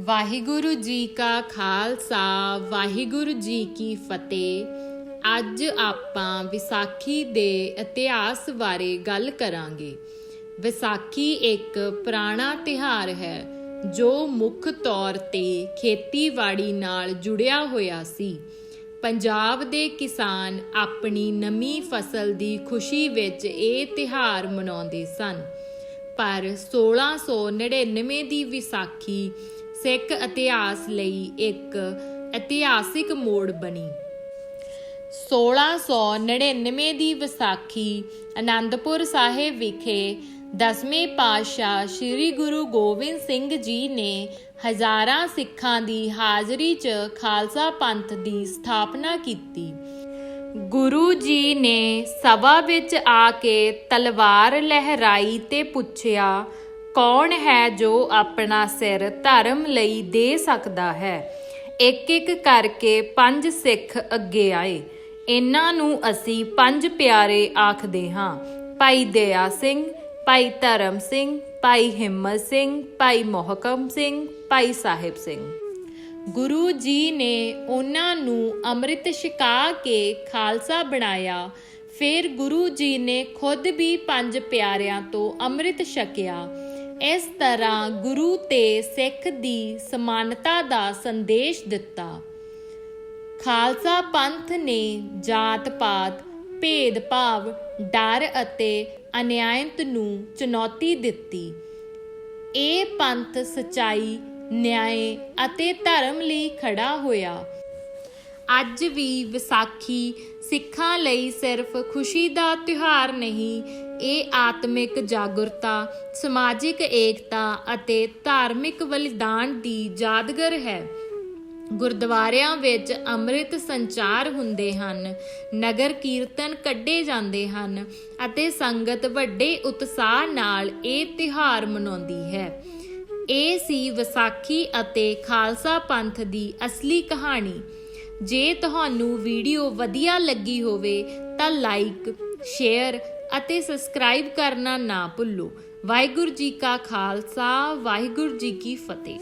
ਵਾਹਿਗੁਰੂ ਜੀ ਕਾ ਖਾਲਸਾ, ਵਾਹਿਗੁਰੂ ਜੀ ਕੀ ਫਤਿਹ। ਅੱਜ ਆਪਾਂ ਵਿਸਾਖੀ ਦੇ ਇਤਿਹਾਸ ਬਾਰੇ ਗੱਲ ਕਰਾਂਗੇ। ਵਿਸਾਖੀ ਇੱਕ ਪੁਰਾਣਾ ਤਿਹਾਰ ਹੈ, ਜੋ ਮੁੱਖ ਤੌਰ ਤੇ ਖੇਤੀਬਾੜੀ ਨਾਲ ਜੁੜਿਆ ਹੋਇਆ ਸੀ। ਪੰਜਾਬ ਦੇ ਕਿਸਾਨ ਆਪਣੀ ਨਵੀਂ ਫਸਲ ਦੀ ਖੁਸ਼ੀ ਵਿੱਚ ਇਹ ਤਿਹਾਰ ਮਨਾਉਂਦੇ ਸਨ। ਪਰ 1699 ਦੀ ਵਿਸਾਖੀ ਸਿੱਖ ਇਤਿਹਾਸ ਲਈ ਇੱਕ ਇਤਿਹਾਸਿਕ ਮੋੜ ਬਣੀ। 1699 ਦੀ ਵਿਸਾਖੀ ਆਨੰਦਪੁਰ ਸਾਹਿਬ ਵਿਖੇ ਦਸਵੇਂ ਪਾਤਸ਼ਾਹ ਸ੍ਰੀ ਗੁਰੂ ਗੋਬਿੰਦ ਸਿੰਘ ਜੀ ਨੇ ਹਜ਼ਾਰਾਂ ਸਿੱਖਾਂ ਦੀ ਹਾਜ਼ਰੀ 'ਚ ਖਾਲਸਾ ਪੰਥ ਦੀ ਸਥਾਪਨਾ ਕੀਤੀ। ਗੁਰੂ ਜੀ ਨੇ ਸਭਾ ਵਿੱਚ ਆ ਕੇ ਤਲਵਾਰ ਲਹਿਰਾਈ ਤੇ ਪੁੱਛਿਆ ਕੌਣ ਹੈ ਜੋ ਆਪਣਾ ਸਿਰ ਧਰਮ ਲਈ ਦੇ ਸਕਦਾ ਹੈ? ਇੱਕ ਇੱਕ ਕਰਕੇ ਪੰਜ ਸਿੱਖ ਅੱਗੇ ਆਏ। ਇਹਨਾਂ ਨੂੰ ਅਸੀਂ ਪੰਜ ਪਿਆਰੇ ਆਖਦੇ ਹਾਂ। ਭਾਈ ਦਇਆ ਸਿੰਘ, ਭਾਈ ਧਰਮ ਸਿੰਘ, ਭਾਈ ਹਿੰਮਤ ਸਿੰਘ, ਭਾਈ ਮੋਹਕਮ ਸਿੰਘ, ਭਾਈ ਸਾਹਿਬ ਸਿੰਘ। ਗੁਰੂ ਜੀ ਨੇ ਉਹਨਾਂ ਨੂੰ ਅੰਮ੍ਰਿਤ ਛਕਾ ਕੇ ਖਾਲਸਾ ਬਣਾਇਆ। ਫਿਰ ਗੁਰੂ ਜੀ ਨੇ ਖੁਦ ਵੀ ਪੰਜ ਪਿਆਰਿਆਂ ਤੋਂ ਅੰਮ੍ਰਿਤ ਛਕਿਆ। ਇਸ ਤਰ੍ਹਾਂ ਗੁਰੂ ਤੇ ਸਿੱਖ ਦੀ ਸਮਾਨਤਾ ਦਾ ਸੰਦੇਸ਼ ਦਿੱਤਾ। ਖਾਲਸਾ ਪੰਥ ਨੇ ਜਾਤ-ਪਾਤ ਭੇਦ-ਭਾਵ ਡਰ ਅਤੇ ਅਨਿਆਇਤ ਨੂੰ ਚੁਣੌਤੀ ਦਿੱਤੀ। ਇਹ ਪੰਥ ਸਚਾਈ, ਨਿਆਂ ਅਤੇ ਧਰਮ ਲਈ ਖੜਾ ਹੋਇਆ। ਅੱਜ ਵੀ ਵਿਸਾਖੀ ਸਿੱਖਾਂ ਲਈ ਸਿਰਫ ਖੁਸ਼ੀ ਦਾ ਤਿਉਹਾਰ ਨਹੀਂ, ਇਹ ਆਤਮਿਕ ਜਾਗਰੂਕਤਾ, ਸਮਾਜਿਕ ਏਕਤਾ ਅਤੇ ਧਾਰਮਿਕ ਬਲੀਦਾਨ ਦੀ ਯਾਦਗਾਰ ਹੈ। ਗੁਰਦੁਆਰਿਆਂ ਵਿੱਚ ਅੰਮ੍ਰਿਤ ਸੰਚਾਰ ਹੁੰਦੇ ਹਨ, ਨਗਰ ਕੀਰਤਨ ਕੱਢੇ ਜਾਂਦੇ ਹਨ ਅਤੇ ਸੰਗਤ ਵੱਡੇ ਉਤਸ਼ਾਹ ਨਾਲ ਇਹ ਤਿਉਹਾਰ ਮਨਾਉਂਦੀ ਹੈ। ਇਹ ਸੀ ਵਿਸਾਖੀ ਅਤੇ ਖਾਲਸਾ ਪੰਥ ਦੀ ਅਸਲੀ ਕਹਾਣੀ। ਜੇ ਤੁਹਾਨੂੰ ਵੀਡੀਓ ਵਧੀਆ ਲੱਗੀ ਹੋਵੇ ਤਾਂ ਲਾਈਕ ਸ਼ੇਅਰ ਅਤੇ ਸਬਸਕ੍ਰਾਈਬ ਕਰਨਾ ਨਾ ਭੁੱਲੋ। ਵਾਹਿਗੁਰੂ ਜੀ ਕਾ ਖਾਲਸਾ, ਵਾਹਿਗੁਰੂ ਜੀ ਕੀ ਫਤਿਹ।